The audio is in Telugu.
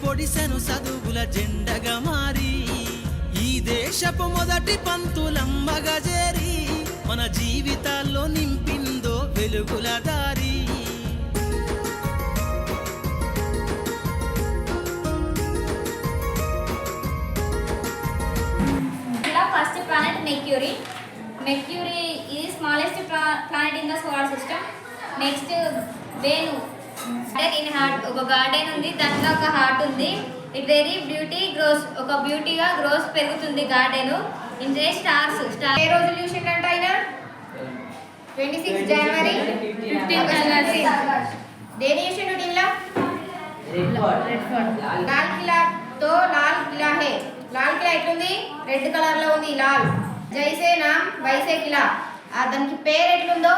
పొడిసెను చదువుల జెండగా మారి ఈ దేశపు మొదటి పంతులమ్మగా చేరి మన జీవితాల్లో నింపిందో వెలుగుల దారి. Mercury Mercury is smallest pla planet in the solar system next Venus అంటే ఇన్ హార్ట్ ఒక గార్డెన్ ఉంది దాంట్లో ఒక హార్ట్ ఉంది. ఇట్ వెరీ బ్యూటీ గ్రోస్ ఒక బ్యూటీగా గ్రోస్ పెరుగుతుంది గార్డెన్ ఇంటే స్టార్స్ స్టార్ ఏ రోజు అంట ఆయన? ట్వంటీ సిక్స్ జనవరి ఫిఫ్టీన్ దేని చూసిండు టీంలో లాల్ కిలా తో లాల్ కిలా హే. లాల్ కిలా ఎట్లుంది? రెడ్ కలర్లో ఉంది లాల్. జైసే నామ్ వైసే కిలా. ఆ దానికి పేరు ఎట్లుందో?